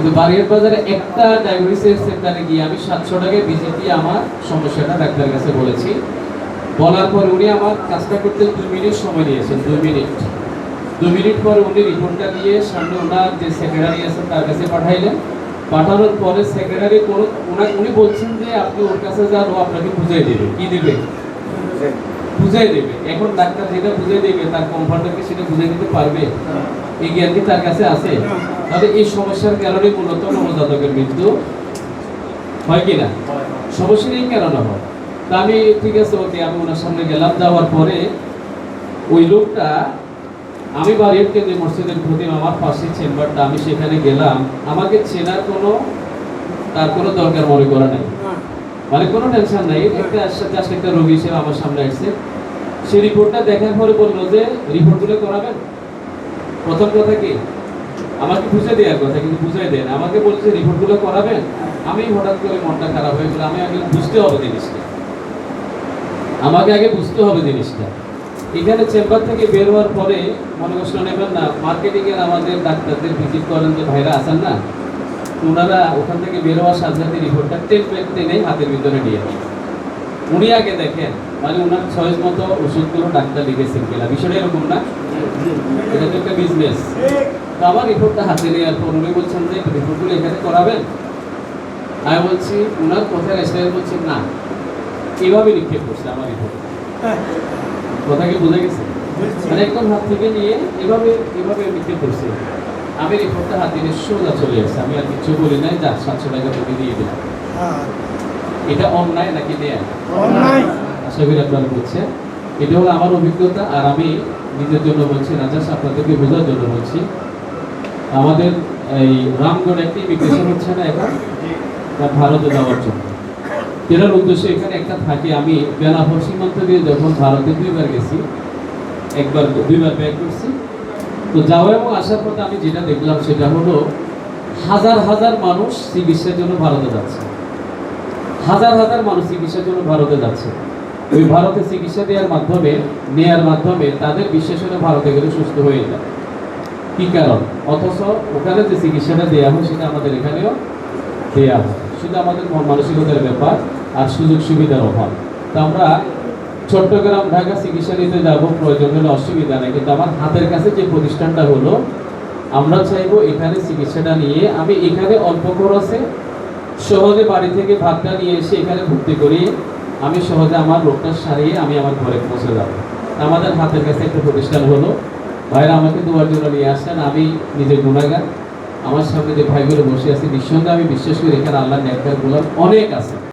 কিন্তু বাড়ির বাজারে একটা ডায়াবেটিসের সেন্টারে গিয়ে আমি সাতশো টাকায় দিয়ে আমার সমস্যাটা ডাক্তারের কাছে বলেছি। বলার পর উনি আমার কাজটা করতে দুই মিনিট সময় নিয়েছেন দুই মিনিট। দুই মিনিট পর উনি রিপোর্টটা দিয়ে সামনে ওনার যে সেক্রেটারি আছেন তার কাছে পাঠাইলেন। পাঠানোর পরে সেক্রেটারি কোনো উনি বলছেন যে আপনি ওর কাছে যান, ও আপনাকে বুঝিয়ে দেবে, কি দেবে? বুঝাই দেবে। এখন ডাক্তার যেটা বুঝিয়ে দেবে, তার কম্পাউন্ডারকে সেটা বুঝিয়ে দিতে পারবে? এই জ্ঞান কি তার কাছে আছে? তাহলে এই সমস্যার কারণে মূলত নবজাতকের মৃত্যু হয় কি না সমস্যা এই কারণে হয়। তা আমি ঠিক আছে, ওকে, আমি ওনার সামনে গেলাম, যাওয়ার পরে ওই লোকটা, আমি বাড়ির কেন্দ্রে মসজিদের প্রতি আমার পাশে চেম্বারটা, আমি সেখানে গেলাম। আমাকে চেনার কোনো, তার কোনো দরকার মনে করা নাই। মানে কোনো টেনশন নাই। একটা জাস্ট একটা রোগী হিসেবে আমার সামনে আসছে। সে রিপোর্টটা দেখার পরে বলল যে রিপোর্টগুলো করাবেন? প্রথম কথা কি? আমাকে বুঝে দেওয়ার কথা, কিন্তু বুঝাই দেন আমাকে বলছে রিপোর্টগুলো করাবেন? আমি হঠাৎ করে মনটা খারাপ হয়ে গেল। আমি আগে বুঝতে হবে জিনিসটা। আমাকে আগে বুঝতে হবে জিনিসটা। এখানে চেম্বার থেকে বের হওয়ার পরে মনে কষ্ট নেবেন না মার্কেটিং এর আমাদের ডাক্তারদের ভিজিট করেন যে ভাইরা আসেন না ওনারা ওখান থেকে বের হওয়ার সাথে সাথে রিপোর্টটা টেন প্লেট টেনে হাতের ভিতরে নিয়ে। উনি আগে দেখেন মানে ওনার ছয়েস মতো ওষুধগুলো ডাক্তার লিখেছেন কিনা বিষয়টা এরকম না? এটা তো একটা বিজনেস তো আমার রিপোর্টটা হাতে নেওয়ার পর উনি বলছেন যে রিপোর্টগুলো এখানে করাবেন? আমি বলছি ওনার কথার স্টাইল বলছে না। এভাবে নিক্ষেপ করছে আমার রিপোর্ট কথা কি বোঝা গেছে? মানে একদম হাত থেকে নিয়ে এভাবে এভাবে নিক্ষেপ করছে। আমি রিপোর্টটা হাতে নিয়ে সোজা চলে আসছে আমি আর কিছু বলি নাই যা সাতশো টাকা তোকে দিয়ে দিলাম এটা অন্যায় নাকি দেয় আশা করি আপনারা বলছেন এটা হলো আমার অভিজ্ঞতা আর আমি নিজের জন্য বলছি না জাস্ট আপনাদেরকে বোঝার জন্য বলছি। আমাদের এই রামগড় একটি ইমিগ্রেশন হচ্ছে না এখন? ভারতে যাওয়ার জন্য। এটার উদ্দেশ্য এখানে একটা থাকে। আমি বেনাপোল সীমান্ত দিয়ে যখন ভারতে দুইবার গেছি একবার দুইবার ব্যাক করছি তো যাওয়া এবং আসার পথে আমি যেটা দেখলাম সেটা হলো হাজার হাজার মানুষ চিকিৎসার জন্য ভারতে যাচ্ছে। হাজার হাজার মানুষ চিকিৎসার জন্য ভারতে যাচ্ছে। ওই ভারতে চিকিৎসা দেওয়ার মাধ্যমে, নেয়ার মাধ্যমে তাদের হলে ভারতে গেলে সুস্থ হয়ে যায়। কি কারণ? অথচ ওখানে যে চিকিৎসাটা দেওয়া হয় সেটা আমাদের এখানেও দেওয়া হয়। শুধু আমাদের মানসিকতার ব্যাপার আর সুযোগ সুবিধার অভাব। তো আমরা চট্টগ্রাম ঢাকা চিকিৎসা নিতে যাব, প্রয়োজন হলে অসুবিধা নেই। কিন্তু আমার হাতের কাছে যে প্রতিষ্ঠানটা হলো, আমরা চাইব এখানে চিকিৎসাটা নিয়ে, আমি এখানে অল্প খরচে সহজে বাড়ি থেকে ভাতটা নিয়ে এসে এখানে ভর্তি করি। আমি সহজে আমার রোগটা সারিয়ে আমি আমার ঘরে পৌঁছে যাব। আমাদের হাতের কাছে একটা প্রতিষ্ঠান হলো। ভাইরা আমাকে দুয়ার জন্য নিয়ে আসছেন, আমি নিজে গুণাগার। আমার সামনে যে ভাইগুলো বসে আছে নিঃসন্দেহে আমি বিশ্বাস করি এখানে আল্লাহ নেককার অনেক আছে।